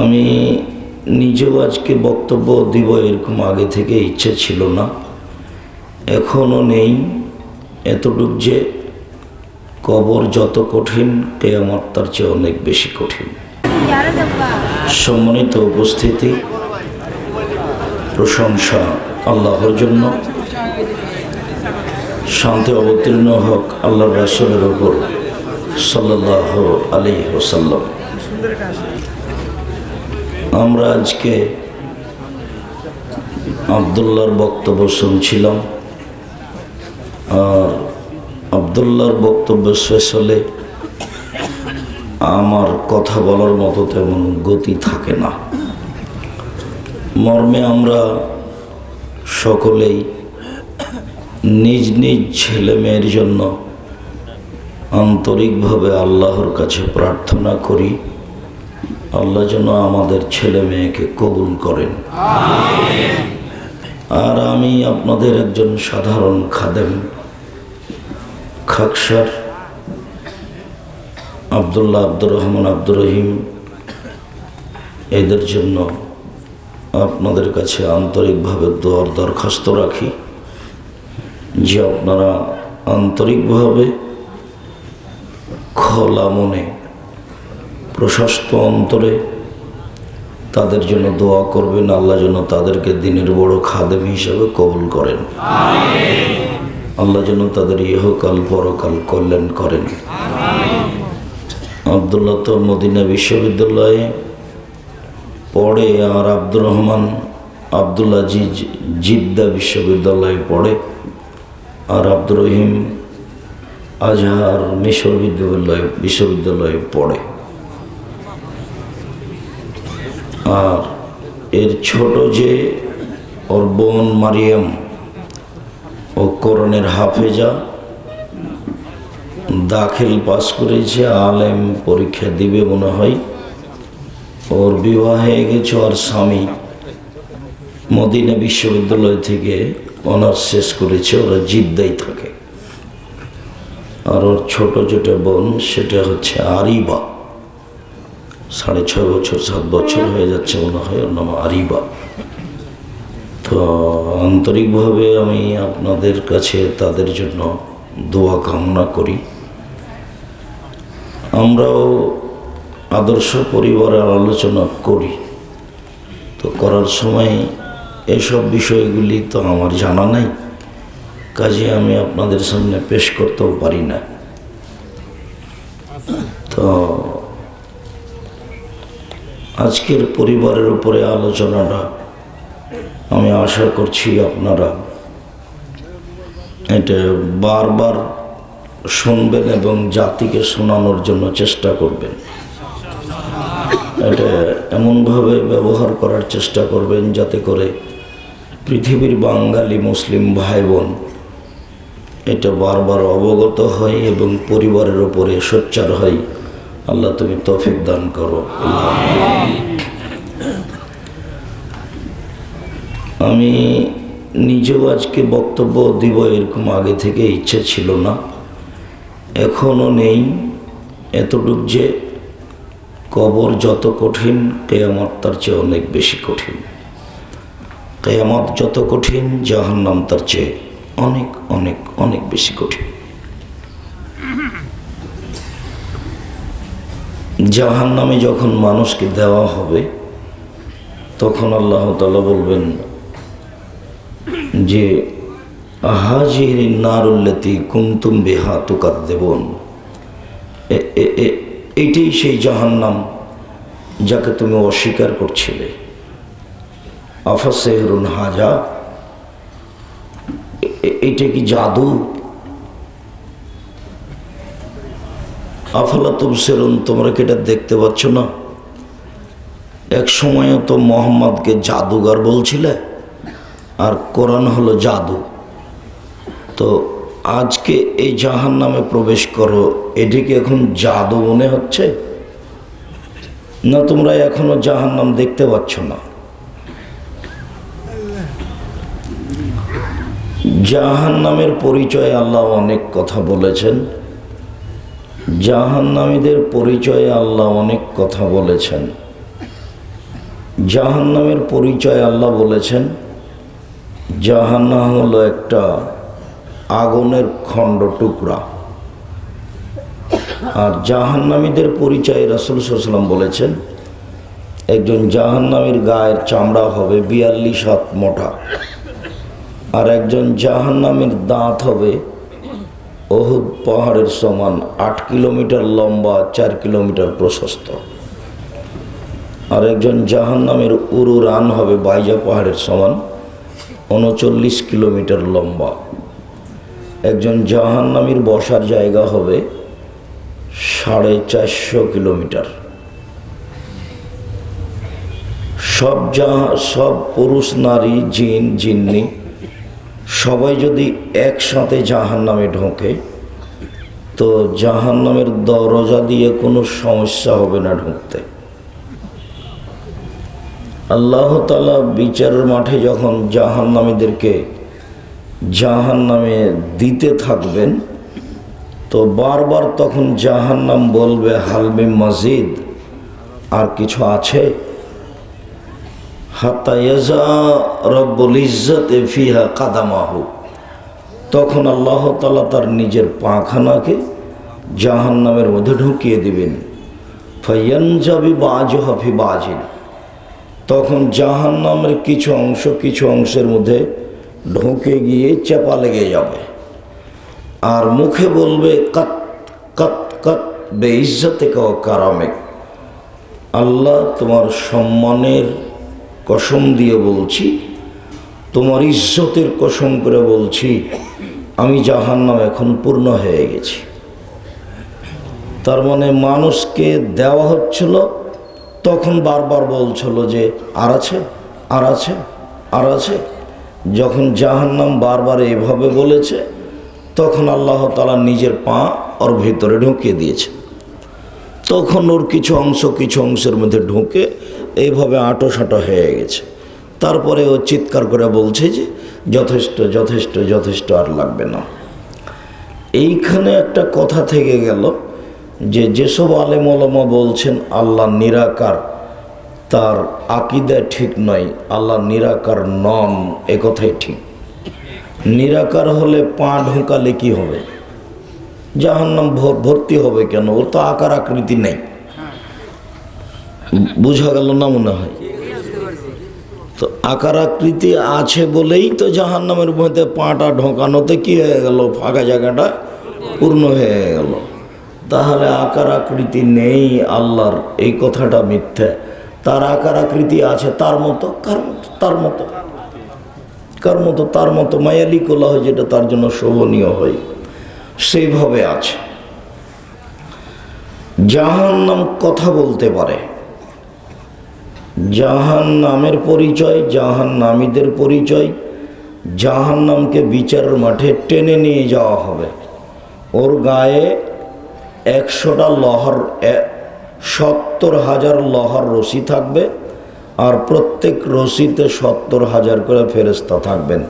আমি নিজেও আজকে বক্তব্য দিব এরকম আগে থেকে, ইচ্ছে ছিল না। এখনও নেই। এতটুক যে কবর যত কঠিন, কেয়ামত তার চেয়ে অনেক বেশি কঠিন। সম্মানিত উপস্থিতি, প্রশংসা আল্লাহর জন্য। শান্তি অবতীর্ণ হোক আল্লাহ রাসুলের ওপর সাল্লাহ আলী ওসাল্লাম আমরা আজকে আবদুল্লার বক্তব্য শুনছিলাম। আর আবদুল্লার বক্তব্য শেষ হলে আমার কথা বলার মতো তেমন গতি থাকে না। মর্মে আমরা সকলেই নিজ নিজ ছেলে মেয়ের জন্য আন্তরিকভাবে আল্লাহর কাছে প্রার্থনা করি। আল্লাহ যেন আমাদের ছেলে মেয়েকে কবুল করেন। আর আমি আপনাদের একজন সাধারণ খাদেম, খাকসার আবদুল্লাহ আব্দুর রহমান আব্দুর রহিম। এদের জন্য আপনাদের কাছে আন্তরিকভাবে দোয়ার দরখাস্ত রাখি, যে আপনারা আন্তরিকভাবে খোলা মনে প্রশস্ত অন্তরে তাদের জন্য দোয়া করবেন আল্লাহ যেন তাদেরকে দিনের বড় খাদেম হিসাবে কবুল করেন। আল্লাহ যেন তাদের ইহকাল পরকাল কল্যাণ করেন। আবদুল্লাহ তো মদিনা বিশ্ববিদ্যালয়ে পড়ে আর আব্দুর রহমান আবদুল্লা জিজ জিদ্দা বিশ্ববিদ্যালয়ে পড়ে আর আব্দুর রহিম আজহার মিশর বিশ্ববিদ্যালয়ে বিশ্ববিদ্যালয়ে পড়ে। আর এর ছোট যে ওর বোন মারিয়াম ও করণের হাফেজা দাখিল পাস করেছে, আলেম পরীক্ষা দিবে মনে হয়। ওর বিবাহ হয়ে গেছে ওর স্বামী। মদিনা বিশ্ববিদ্যালয় থেকে অনার্স শেষ করেছে, ওরা জিদ্দাই থাকে। আর ওর ছোট যেটা বোন, সেটা হচ্ছে আরিবা। সাড়ে ছয় বছর, সাত বছর হয়ে যাচ্ছে মনে হয়, ওর নাম আরিবা। তো আন্তরিকভাবে আমি আপনাদের কাছে তাদের জন্য দোয়া কামনা করি। আমরাও আদর্শ পরিবারের আলোচনা করি। তো করার সময় এসব বিষয়গুলি তো আমার জানা নাই, কাজে আমি আপনাদের সামনে পেশ করতেও পারি না। তো আজকের পরিবারের উপরে আলোচনাটা আমি আশা করছি আপনারা এটা বারবার শুনবেন এবং জাতিকে শোনানোর জন্য চেষ্টা করবেন। এটা এমনভাবে ব্যবহার করার চেষ্টা করবেন যাতে করে পৃথিবীর বাঙালি মুসলিম ভাই বোন এটা বারবার অবগত হয় এবং পরিবারের ওপরে সোচ্চার হয়। আল্লাহ তুমি তফিক দান করো। আমি নিজেও আজকে বক্তব্য দিব এরকম আগে থেকে, ইচ্ছে ছিল না। এখনও নেই। এতটুক যে কবর যত কঠিন, কেয়ামত তার চেয়ে অনেক বেশি কঠিন। কেয়ামত যত কঠিন, জাহান্নাম তার চেয়ে অনেক অনেক অনেক বেশি কঠিন। জাহান নামে যখন মানুষকে দেওয়া হবে, তখন আল্লাহ তালা বলবেন যে, হাজির নারুল্লতি কুমতুম বেহা তুকাত দেবন এইটাই সেই জাহান্নাম যাকে তুমি অস্বীকার করছিলে। আফাসেহরুন হাজা এটা কি জাদু? আফালা তুবসেরুন, তোমরা কি এটা দেখতে পাচ্ছ না? এক সময় তো মোহাম্মদকে জাদুগার বলছিলে, আর কোরআন হলো জাদু। তো আজকে এই জাহান নামে প্রবেশ করো এটিকে এখন জাদু মনে হচ্ছে? না তোমরা এখনও জাহান নাম দেখতে পাচ্ছ না? জাহান নামের পরিচয়ে আল্লাহ অনেক কথা বলেছেন। জাহান্নামীদের পরিচয়ে আল্লাহ অনেক কথা বলেছেন। জাহান্নামের পরিচয় আল্লাহ বলেছেন, জাহান্নাম হলো একটা আগুনের খণ্ড টুকরা। আর জাহান্নামীদের পরিচয় রাসুল সাল্লাম বলেছেন, একজন জাহান্নামীর গায়ের চামড়া হবে বিয়াল্লিশ হাত মোটা, আর একজন জাহান্নামীর দাঁত হবে অহুদ পাহাড়ের সমান আট কিলোমিটার লম্বা, চার কিলোমিটার প্রশস্ত। আর একজন জাহান্নামের উরু রান হবে বাইজা পাহাড়ের সমান উনচল্লিশ কিলোমিটার লম্বা। একজন জাহান্নামীর বসার জায়গা হবে সাড়ে চারশো কিলোমিটার। সব জাহা সব পুরুষ, নারী, জিন, জিন্নি সবাই যদি একসাথে জাহান নামে ঢোকে, তো জাহান নামের দরজা দিয়ে কোনো সমস্যা হবে না ঢুকতে। আল্লাহ তালা বিচারের মাঠে যখন জাহান নামীদেরকে জাহান নামে দিতে থাকবেন, তো বারবার তখন জাহান নাম বলবে হালমে মসজিদ আর কিছু আছে? ফিহা কাদামাহু। তখন আল্লাহ তালা তার নিজের পাখানাকে জাহান নামের মধ্যে ঢুকিয়ে দিবেন। ফয়ানজাবি বাজ হফি বাজিন। তখন জাহান নামের কিছু অংশ কিছু অংশের মধ্যে ঢুকে গিয়ে চেপা লেগে যাবে। আর মুখে বলবে, কত কত কত বে ইজ্জতে কারামে। আল্লাহ তোমার সম্মানের কসম দিয়ে বলছি, তোমার ইজ্জতের কসম করে বলছি, আমি জাহান্নাম এখন পূর্ণ হয়ে গেছি। তার মানে মানুষকে দেওয়া হচ্ছিল, তখন বারবার বলছিল যে, আর আছে আর আছে আর আছে। যখন জাহান্নাম বারবার এভাবে বলেছে, তখন আল্লাহ তালা নিজের পা ওর ভিতরে ঢুকিয়ে দিয়েছে। তখন ওর কিছু অংশ কিছু অংশের মধ্যে ঢুকে এইভাবে আঁটো সাঁটো হয়ে গেছে। তারপরে ও চিৎকার করে বলছে যে, যথেষ্ট যথেষ্ট যথেষ্ট আর লাগবে না। এইখানে একটা কথা থেকে গেল যে, যেসব আলেমলমা বলছেন, আল্লাহ নিরাকার। তার আকিদা ঠিক নয় আল্লাহ নিরাকার নন, এ কথাই ঠিক। নিরাকার হলে পা ঢোকালে কি হবে? জাহান্নাম ভর- ভর্তি হবে কেন? ওর তো আকার আকৃতি নেই। বুঝা গেল না মনে হয়। তো আকার আকৃতি আছে বলেই তো জাহান্নামের মধ্যে পাটা ঢোকানোতে কি হয়ে গেল? ফাঁকা জায়গাটা পূর্ণ হয়ে গেল। তাহলে আকার আকৃতি নেই আল্লাহর, এই কথাটা মিথ্যে। তার আকার আকৃতি আছে তার মতো, কার মতো, তার মতো। কার মতো, তার মতো মায়ালি কোলা হয় যেটা তার জন্য শোভনীয় হয়, সেইভাবে আছে। জাহান্নাম কথা বলতে পারে। জাহান নামের পরিচয় জাহান নামীদের পরিচয়। জাহান নামকে বিচারের মাঠে টেনে নিয়ে যাওয়া হবে। ওর গায়ে একশোটা লহর সত্তর হাজার লহর রশি থাকবে আর প্রত্যেক রশিতে সত্তর হাজার করে ফেরেস্তা থাকবেন।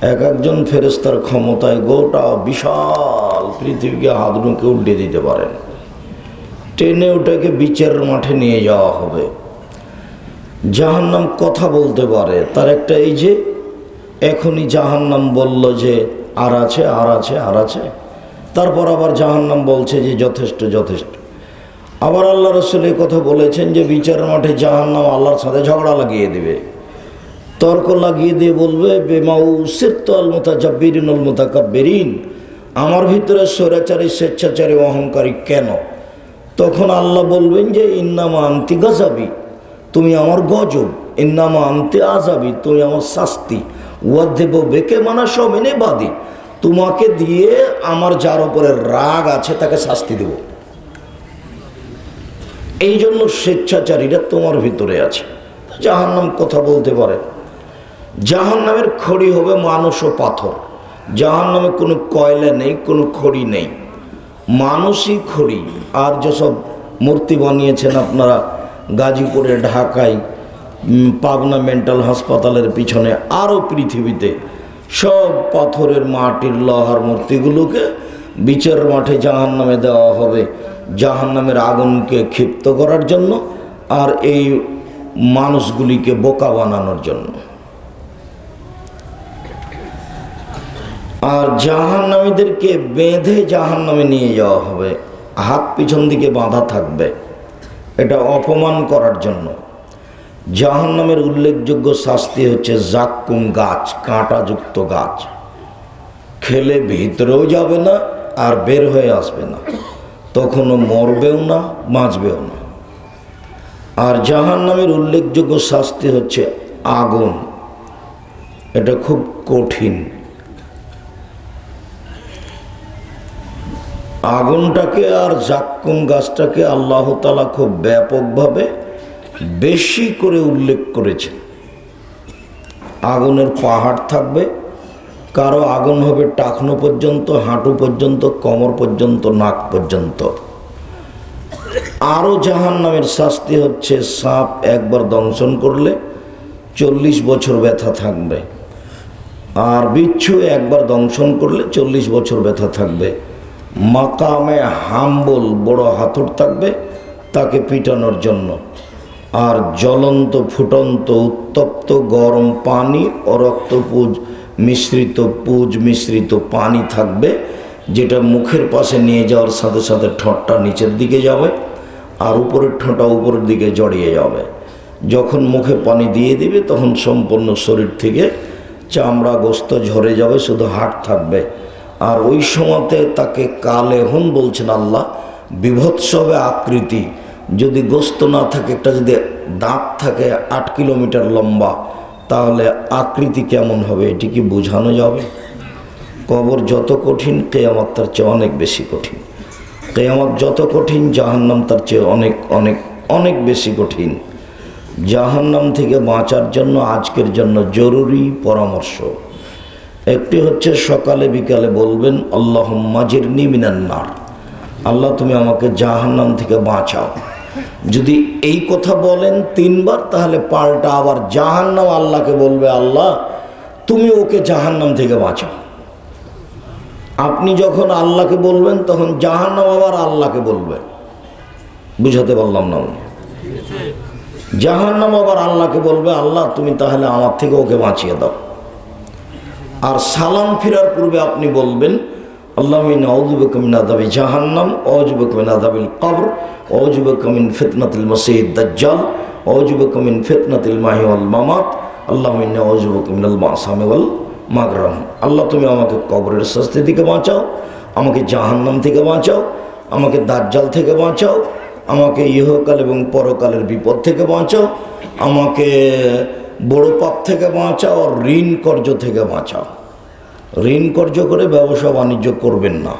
এক একজন ফেরেস্তার ক্ষমতায় গোটা বিশাল পৃথিবীকে হাত ঢুকে উল্টে দিতে পারেন। টেনে ওটাকে বিচারের মাঠে নিয়ে যাওয়া হবে। জাহান্নাম কথা বলতে পারে। তার একটা এই যে, এখনই জাহান্নাম বলল যে, আর আছে আর আছে আর আছে। তারপর আবার জাহান্নাম বলছে যে, যথেষ্ট যথেষ্ট। আবার আল্লাহ রসুল এই কথা বলেছেন যে বিচার মাঠে জাহান্নাম আল্লাহর সাথে ঝগড়া লাগিয়ে দেবে। তর্ক লাগিয়ে দিয়ে বলবে, বেমাউ সিরত আল মোতা জাব্বিরিন আল মোতাকাব্বেরিন। আমার ভিতরে স্বৈরাচারী, স্বেচ্ছাচারী, অহংকারী কেন? তখন আল্লাহ বলবেন যে, ইন্নামা আন্তি গাজাবি। তুমি আমার গজব, ইন্নামা আনতে আজাবি তুমি আমার শাস্তি। ওয়াদেব বেকে মানা সমেনে বাদি তোমাকে দিয়ে আমার যার উপরে রাগ আছে তাকে শাস্তি দেব। এই জন্য স্বেচ্ছাচারীরা তোমার ভিতরে আছে। জাহান নাম কথা বলতে পারে। জাহান নামের খড়ি হবে মানুষ ও পাথর। জাহান্নামে কোনো কয়লা নেই, কোনো খড়ি নেই। মানুষই খড়ি। আর যেসব মূর্তি বানিয়েছেন আপনারা গাজীপুরে ঢাকায় পাবনা মেন্টাল হাসপাতালের পিছনে আরও পৃথিবীতে সব পাথরের মাটির লোহার মূর্তিগুলোকে বিচার মাঠে জাহান নামে দেওয়া হবে। জাহান নামের আগুনকে ক্ষিপ্ত করার জন্য আর এই মানুষগুলিকে বোকা বানানোর জন্য। আর জাহান্নামীদেরকে বেঁধে জাহান্নামে নিয়ে যাওয়া হবে। হাত পিছন দিকে বাঁধা থাকবে। এটা অপমান করার জন্য। জাহান্নামের উল্লেখযোগ্য শাস্তি হচ্ছে জাক্কুম গাছ, কাঁটাযুক্ত গাছ। খেলে ভিতরেও যাবে না আর বের হয়ে আসবে না। তখনও মরবেও না, বাঁচবেও না। আর জাহান্নামের উল্লেখযোগ্য শাস্তি হচ্ছে আগুন। এটা খুব কঠিন আগুনটাকে আর জাক্কুম গাছটাকে আল্লাহ তালা খুব ব্যাপকভাবে বেশি করে উল্লেখ করেছে আগুনের পাহাড় থাকবে, কারও আগুন হবে টাকনো পর্যন্ত, হাঁটু পর্যন্ত, কোমর পর্যন্ত, নাক পর্যন্ত। আরও জাহান নামের শাস্তি হচ্ছে সাপ একবার দংশন করলে চল্লিশ বছর ব্যথা থাকবে। আর বিচ্ছু একবার দংশন করলে চল্লিশ বছর ব্যথা থাকবে। মাকামে হাম্বল বড় হাতর থাকবে তাকে পিটানোর জন্য। আর জ্বলন্ত, ফুটন্ত, উত্তপ্ত, গরম পানি ও রক্তপুজ, মিশ্রিত পুজ, মিশ্রিত পানি থাকবে, যেটা মুখের পাশে নিয়ে যাওয়ার সাথে সাথে ঠোঁটটা নিচের দিকে যাবে আর উপরের ঠোঁটা উপরের দিকে জড়িয়ে যাবে। যখন মুখে পানি দিয়ে দিবে, তখন সম্পূর্ণ শরীর থেকে চামড়া গোস্ত ঝরে যাবে, শুধু হাট থাকবে। আর ওই সময়তে তাকে কালেহন বলছেন আল্লাহ, বিভৎসবে আকৃতি। যদি গোস্ত না থাকে, একটা যদি দাঁত থাকে আট কিলোমিটার লম্বা, তাহলে আকৃতি কেমন হবে? এটি কি বোঝানো যাবে? কবর যত কঠিন, কেয়ামত তার চেয়ে অনেক বেশি কঠিন। কেয়ামত যত কঠিন, জাহান্নাম তার চেয়ে অনেক অনেক অনেক বেশি কঠিন। জাহান্নাম থেকে বাঁচার জন্য, আজকের জন্য জরুরি পরামর্শ। একটি হচ্ছে সকালে বিকালে বলবেন আল্লাহ মাজির নিমিনান্নার আল্লাহ, তুমি আমাকে জাহান্নাম থেকে বাঁচাও। যদি এই কথা বলেন তিনবার, তাহলে পাল্টা আবার জাহান্নাম আল্লাহকে বলবে, আল্লাহ, তুমি ওকে জাহান্নাম থেকে বাঁচাও। আপনি যখন আল্লাহকে বলবেন, তখন জাহান্নাম আবার আল্লাহকে বলবে। বুঝাতে পারলাম না জাহান্নাম আবার আল্লাহকে বলবে, আল্লাহ, তুমি তাহলে আমার থেকে ওকে বাঁচিয়ে দাও। আর সালাম ফেরার পূর্বে আপনি বলবেন, আল্লাহ অজুবকমিন আদাবি জাহান্নাম অজুবকমিন আদাবিল কবর অজুবকমিন ফিতনাতিল মসিদ দাজ্জাল অজুবকমিন ফিতনাতিল মাহিওয়াল মামাত, আল্লাহ অজুবকমিন আল মাসামিওয়াল মাগরাম। আল্লাহ তুমি আমাকে কবরের শাস্তি থেকে বাঁচাও, আমাকে জাহান্নাম থেকে বাঁচাও, আমাকে দাজ্জাল থেকে বাঁচাও, আমাকে ইহকাল এবং পরকালের বিপদ থেকে বাঁচাও, আমাকে বড় পাপ থেকে বাঁচাও, আর ঋণ কর্য থেকে বাঁচাও। ঋণ কর্য করে ব্যবসা বাণিজ্য করবেন না।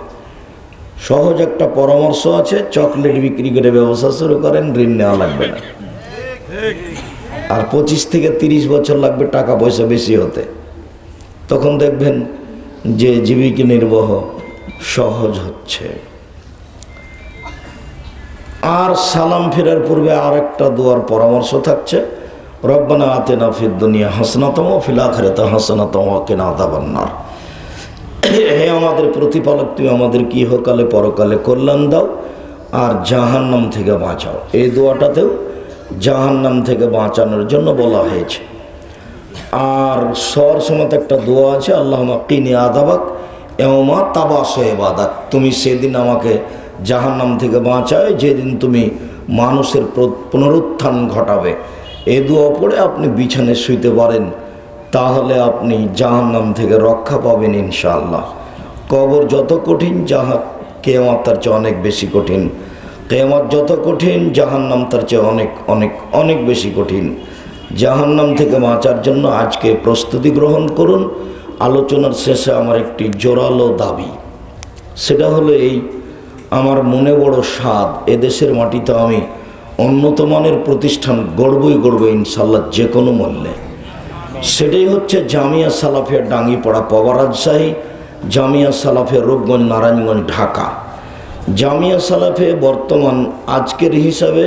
সহজ একটা পরামর্শ আছে, চকলেট বিক্রি করে ব্যবসা শুরু করেন, ঋণ নেওয়া লাগবে না। আর পঁচিশ থেকে তিরিশ বছর লাগবে, টাকা পয়সা বেশি হতে। তখন দেখবেন যে জীবিকা নির্বাহ সহজ হচ্ছে। আর সালাম ফেরার পূর্বে আর একটা দোয়ার পরামর্শ থাকছে। রব্বানা আতে না ফির দুনিয়া হাসনাতম ফিলাখারেতা হাসনাতম কেনা দাবান্নার হে আমাদের প্রতিপালক, তুমি আমাদের কি হোকালে পরকালে কল্যাণ দাও আর জাহান্নাম থেকে বাঁচাও। এই দোয়াটাতেও জাহান্নাম থেকে বাঁচানোর জন্য বলা হয়েছে। আর সর সময় একটা দোয়া আছে আল্লাহ কিনি আদাবাক এমা তাবাস এবাদাক তুমি সেদিন আমাকে জাহান্নাম থেকে বাঁচায় যেদিন তুমি মানুষের পুনরুত্থান ঘটাবে। এ দোয়া পড়ে আপনি বিছানে শুইতে পারেন, তাহলে আপনি জাহান্নাম থেকে রক্ষা পাবেন ইনশাআল্লাহ। কবর যত কঠিন জাহা কেয়ামত তার চেয়ে অনেক বেশি কঠিন। কেয়ামত যত কঠিন, জাহান্নাম তার চেয়ে অনেক অনেক অনেক বেশি কঠিন। জাহান্নাম থেকে বাঁচার জন্য আজকে প্রস্তুতি গ্রহণ করুন। আলোচনার শেষে আমার একটি জোরালো দাবি, সেটা হলো এই, আমার মনে বড় স্বাদ। এদেশের মাটিতে আমি উন্নত মানের প্রতিষ্ঠান গড়বই গড়ব ইনশাল্লাহ যে কোনো মূল্যে। সেটাই হচ্ছে জামিয়া সালাফিয়া ডাঙ্গিপাড়া পবা রাজশাহী, জামিয়া সালাফিয়া রূপগঞ্জ, নারায়ণগঞ্জ, ঢাকা। জামিয়া সালাফে বর্তমান আজকের হিসাবে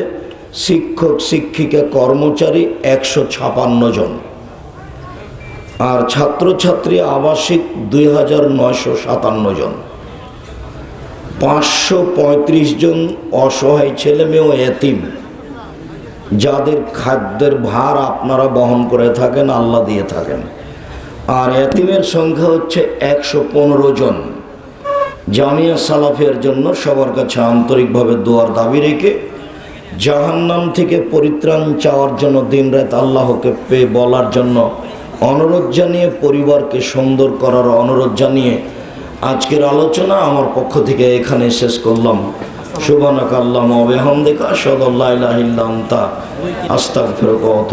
শিক্ষক, শিক্ষিকা, কর্মচারী একশো ছাপান্ন জন। আর ছাত্রছাত্রী আবাসিক দুই হাজার নয়শো সাতান্ন জন। পাঁচশো পঁয়ত্রিশ জন অসহায় ছেলে মেয়ে ও এতিম। যাদের খাদ্যের ভার আপনারা বহন করে থাকেন, আল্লাহ দিয়ে থাকেন। আর এতিমের সংখ্যা হচ্ছে একশো পনেরো জন। জামিয়া সালাফের জন্য সবার কাছে আন্তরিকভাবে দোয়ার দাবি রেখে জাহান্নাম থেকে পরিত্রাণ চাওয়ার জন্য দিনরাত আল্লাহকে পেয়ে বলার জন্য অনুরোধ জানিয়ে, পরিবারকে সুন্দর করার অনুরোধ জানিয়ে আজকের আলোচনা আমার পক্ষ থেকে এখানে শেষ করলাম। সুবানাক আল্লাহ বেহামদেকা সদল্লাহ আস্তাক ফেরক অত